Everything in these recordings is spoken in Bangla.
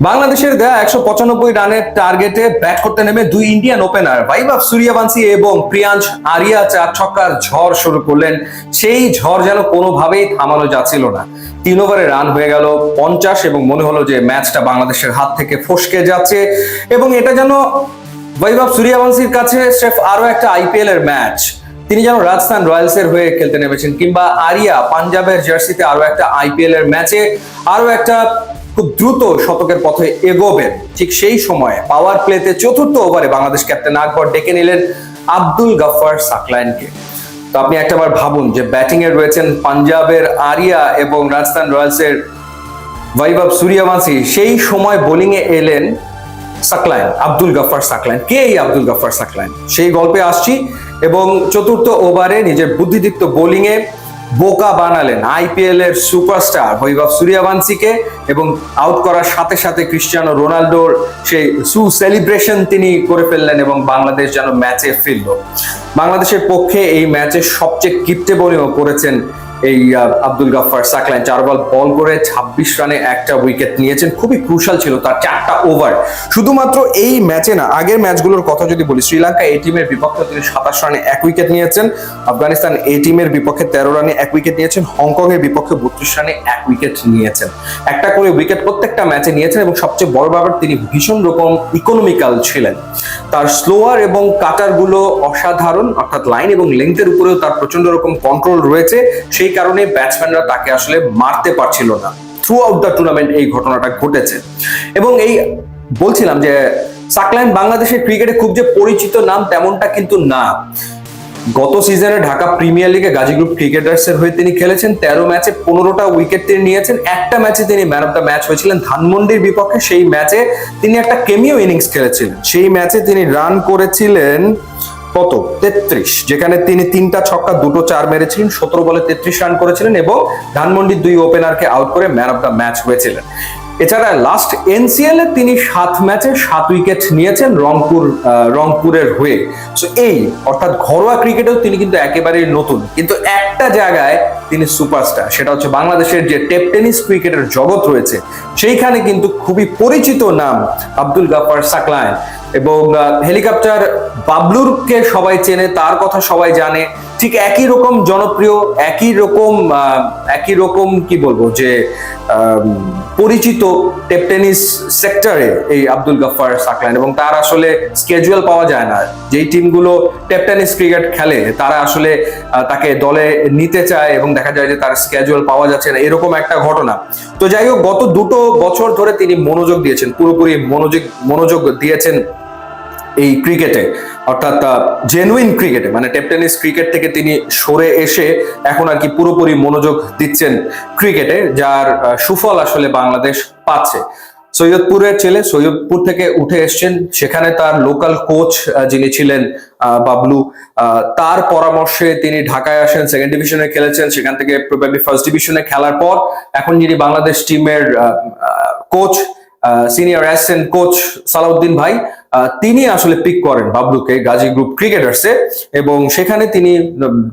বাংলাদেশের দেয়া একশো পঁচানব্বই রানের টার্গেটে ব্যাট করতে নেমে দুই ইন্ডিয়ান ওপেনার ভাইবাব সূর্যবংশী এবং প্রিয়াঞ্জ আরিয়া চার ছক্কার ঝড় শুরু করলেন। সেই ঝড় যেন কোনোভাবেই থামানো যাচ্ছিল না। তিন ওভারে রান হয়ে গেল পঞ্চাশ এবং মনে হলো যে ম্যাচটা বাংলাদেশের হাত থেকে ফসকে যাচ্ছে এবং এটা যেন বৈভব সূর্যবংশীর কাছে স্রেফ আরও একটা আইপিএল এর ম্যাচ তিনি যেন রাজস্থান রয়্যালস এর হয়ে খেলতে নেমেছেন কিংবা আরিয়া পাঞ্জাবের জার্সিতে আরও একটা আইপিএল এর ম্যাচে আরও একটা খুব দ্রুত শতকের পথে এগোবেন। ঠিক সেই সময়ে পাওয়ার প্লেতে চতুর্থ ওভারে বাংলাদেশ ক্যাপ্টেন আকবর ডেকে নিলেন আব্দুল গাফফার সাকলাইনকে। তো আপনি একটাবার ভাবুন যে ব্যাটিং এ রয়েছেন পাঞ্জাবের আরিয়া এবং রাজস্থান রয়্যালস এর বৈভব সূর্যবংশী। সেই সময় বোলিং এ এলেন সাকলাইন, আব্দুল গাফার সাকলাইন। কে এই আব্দুল গাফার সাকলাইন? সেই গল্পে আসছি এবং চতুর্থ ওভারে নিজের বুদ্ধিদীপ্ত বোলিং এ বোকা বানালেন আইপিএল এর সুপারস্টার হৈভব সূর্যবংশীকে এবং আউট করার সাথে সাথে ক্রিস্টিয়ানো রোনাল্ডোর সেই সু সেলিব্রেশন তিনি করে ফেললেন এবং বাংলাদেশ যেন ম্যাচে ফিরল। বাংলাদেশের পক্ষে এই ম্যাচে সবচেয়ে কিপ্টে বলেও করেছেন এই আব্দুল গাফফার সাকলাইন চার বল বল করে ২৬ রানে একটা উইকেট নিয়েছেন। খুবই ক্রুশাল ছিল তার চারটা ওভার শুধুমাত্র এই ম্যাচে না, আগের ম্যাচগুলোর কথা যদি বলি, শ্রীলঙ্কা এই টিমের বিপক্ষে তিনি সাতাশ রানে এক উইকেট নিয়েছেন। আফগানিস্তান এই টিমের বিপক্ষে তেরো রানে এক উইকেট নিয়েছেন। হংকং এর বিপক্ষে বত্রিশ রানে এক উইকেট নিয়েছেন। একটা করে উইকেট প্রত্যেকটা ম্যাচে নিয়েছেন এবং সবচেয়ে বড় ব্যাপার, তিনি ভীষণ রকম ইকোনমিক্যাল ছিলেন। তার স্লোয়ার এবং কাটারগুলো অসাধারণ, অর্থাৎ লাইন এবং লেন্থের উপরেও তার প্রচণ্ড রকম কন্ট্রোল রয়েছে। সেই কারণে ব্যাটসম্যানরা তাকে আসলে মারতে পারছিল না। থ্রু আউট দ্য টুর্নামেন্ট এই ঘটনাটা ঘটেছে। এবং এই বলছিলাম যে, সাকলাইন বাংলাদেশের ক্রিকেটে খুব যে পরিচিত নাম তেমনটা কিন্তু না। গত সিজনে ঢাকা প্রিমিয়ার লিগে গাজী গ্রুপ ক্রিকেটার্স এর হয়ে তিনি খেলেছেন, তেরো ম্যাচে পনেরোটা উইকেট তিনি নিয়েছেন, একটা ম্যাচে তিনি ম্যান অফ দ্য ম্যাচ হয়েছিলেন। ধানমন্ডির বিপক্ষে সেই ম্যাচে তিনি একটা কেমিও ইনিংস খেলেছিলেন। সেই ম্যাচে তিনি রান করেছিলেন কত? তেত্রিশ। যেখানে তিনি তিনটা ছক্কা, দুটো চার মেরেছিলেন, সতেরো বলে তেত্রিশ রান করেছিলেন এবং ধানমন্ডির দুই ওপেনারকে আউট করে ম্যান অফ দ্য ম্যাচ হয়েছিলেন। এছাড়া লাস্ট এনসিএল এ তিনি সাত ম্যাচে সাত উইকেট নিয়েছেন রংপুর রংপুরের হয়ে। সো এই, অর্থাৎ ঘরোয়া ক্রিকেটেও তিনি কিন্তু একেবারেই নতুন। কিন্তু একটা জায়গায় তিনি সুপারস্টার সেটা হচ্ছে বাংলাদেশের যে টেপ টেনিস ক্রিকেটের জগৎ রয়েছে, সেইখানে কিন্তু খুবই পরিচিত নাম আব্দুল গাফার সাকলাইন। এবং হেলিকপ্টার বাবলুরকে সবাই চেনে, তার কথা সবাই জানে। ঠিক একই রকম জনপ্রিয়, একই রকম একই রকম কি বলব যে পরিচিত টেপটেনিস সেক্টরে এই আব্দুল গাফার সাকলাইন এবং তার আসলে স্কেজুয়াল পাওয়া যায় না। যেই টিমগুলো টেপ টেনিস ক্রিকেট খেলে, তারা আসলে তাকে দলে নিতে চায় এবং দেখা যায় যে তার স্কেজুয়াল পাওয়া যাচ্ছে না। এরকম একটা ঘটনা। তো যাই হোক, গত দুটো বছর ধরে তিনি মনোযোগ দিয়েছেন, পুরোপুরি মনোযোগ মনোযোগ দিয়েছেন এই ক্রিকেটে, অর্থাৎ জেনুইন ক্রিকেটে মানে টেপ টেনিস ক্রিকেট থেকে তিনি সরে এসে এখন আর কি পুরোপুরি মনোযোগ দিচ্ছেন ক্রিকেটে, যার সুফল আসলে বাংলাদেশ পাচ্ছে। সৈয়দপুরের ছেলে সৈয়দপুর থেকে উঠে এসছেন, সেখানে তার লোকাল কোচ যিনি ছিলেন বাবলু তার পরামর্শে তিনি ঢাকায় আসেন সেকেন্ড ডিভিশনে খেলেছেন, সেখান থেকে ফার্স্ট ডিভিশনে খেলার পর এখন যিনি বাংলাদেশ টিমের coach senior assistant coach Salauddin ভাই তিনি আসলে পিক করেন বাবলুকে গাজী গ্রুপ ক্রিকেটার্সে এবং সেখানে তিনি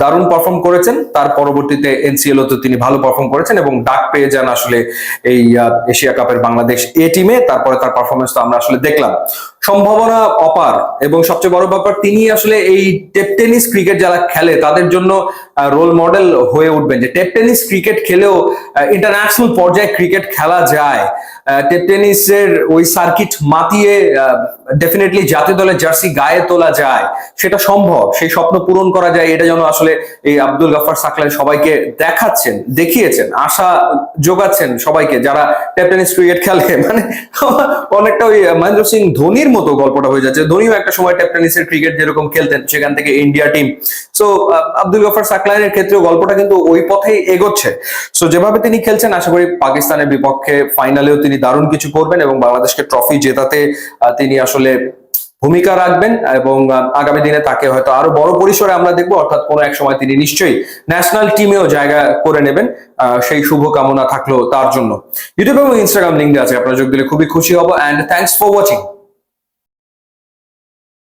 দারুণ পারফর্ম করেছেন। তার পরবর্তীতে এনসিএল তো তিনি ভালো পারফর্ম করেছেন এবং ডাক পেয়ে যান আসলে এই এশিয়া কাপের বাংলাদেশ এ। টিমে তারপরে তার পারফরমেন্স তো আমরা আসলে দেখলাম। সম্ভাবনা অপার এবং সবচেয়ে বড় ব্যাপার, তিনি আসলে এই টেপ টেনিস ক্রিকেট যারা খেলে, তাদের জন্য রোল মডেল হয়ে উঠবেন। যে টেপ টেনিস ক্রিকেট খেলেও ইন্টারন্যাশনাল পর্যায়ে ক্রিকেট খেলা যায়। টেনিসের ওই সার্কিট মাতিয়ে ডেফিনেটলি জাতীয় দলের জার্সি গায়ে তোলা যায়। সেটা সম্ভব। সেই স্বপ্ন পূরণ করা যায়। এটা যেন আসলে এই আব্দুল গাফার সাকলাইন সবাইকে দেখাচ্ছেন, দেখিয়েছেন, আশা যোগাচ্ছেন সবাইকে, যারা টেপ টেনিস ক্রিকেট খেলে। মানে অনেকটা ওই মহেন্দ্র সিং ধোনির মতো গল্পটা হয়ে যাচ্ছে। ধোনিও একটা সময় টেপ টেনিসের ক্রিকেট যেরকম খেলতেন, সেখান থেকে India team so Abdul Gaffar সাকলাইনের ক্ষেত্রেও গল্পটা কিন্তু ওই পথেই এগোচ্ছে। সো যেভাবে তিনি খেলছেন, আশা করি পাকিস্তানের বিপক্ষে ফাইনালেও তিনি দারুণ কিছু করবেন এবং বাংলাদেশকে ট্রফি জেতাতে তিনি আসলে ভূমিকা রাখবেন এবং আগামী দিনে তাকে হয়তো আরও বড় পরিসরে আমরা দেখব। অর্থাৎ কোনো এক সময় তিনি নিশ্চয়ই ন্যাশনাল টিমেও জায়গা করে নেবেন। সেই শুভ কামনা থাকল তার জন্য। ইউটিউব এবং ইনস্টাগ্রাম লিঙ্ক আছে, আপনারা যোগ দিলে খুবই খুশি হব। And thanks for watching